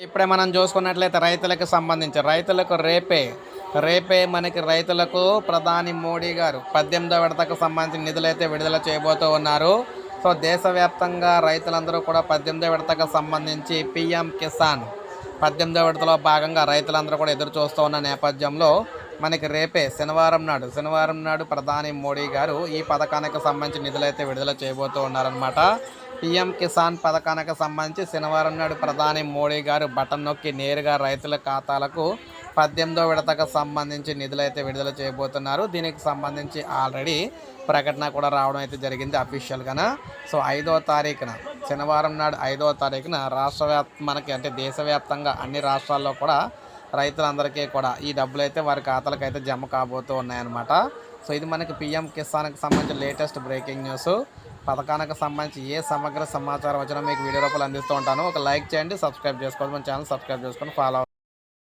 ఇప్పుడే మనం చూసుకున్నట్లయితే రైతులకు సంబంధించి రైతులకు రేపే రేపే మనకి రైతులకు ప్రధాని మోడీ గారు పద్దెనిమిదో విడతకు సంబంధించిన నిధులు అయితే విడుదల చేయబోతూ ఉన్నారు. సో దేశవ్యాప్తంగా రైతులందరూ కూడా పద్దెనిమిదో విడతకు సంబంధించి పిఎం కిసాన్ పద్దెనిమిదో విడతలో భాగంగా రైతులందరూ కూడా ఎదురు చూస్తూ ఉన్న నేపథ్యంలో మనకి రేపే శనివారం నాడు శనివారం నాడు ప్రధాని మోడీ గారు ఈ పథకానికి సంబంధించి నిధులైతే విడుదల చేయబోతూ ఉన్నారనమాట పీఎం కిసాన్ పథకానికి సంబంధించి శనివారం నాడు ప్రధాని మోడీ గారు బటన్ నొక్కి నేరుగా రైతుల ఖాతాలకు పద్దెనిమిదో విడతకు సంబంధించి నిధులైతే విడుదల చేయబోతున్నారు. దీనికి సంబంధించి ఆల్రెడీ ప్రకటన కూడా రావడం అయితే జరిగింది అఫీషియల్గాన. సో ఐదో తారీఖున శనివారం నాడు ఐదో తారీఖున రాష్ట్ర మనకి అంటే దేశవ్యాప్తంగా అన్ని రాష్ట్రాల్లో కూడా రైతులందరికీ కూడా ఈ డబ్బులు అయితే వారి ఖాతాలకు అయితే జమ కాబోతూ ఉన్నాయన్నమాట. సో ఇది మనకి పిఎం కిసాన్కి సంబంధించిన లేటెస్ట్ బ్రేకింగ్ న్యూస్. పథకానికి సంబంధించి ఏ సమగ్ర సమాచారం వచ్చినా మీకు వీడియో రూపాయలు అందిస్తూ ఉంటాను ఒక లైక్ చేయండి సబ్స్క్రైబ్ చేసుకోండి మన ఛానల్ సబ్స్క్రైబ్ చేసుకొని ఫాలో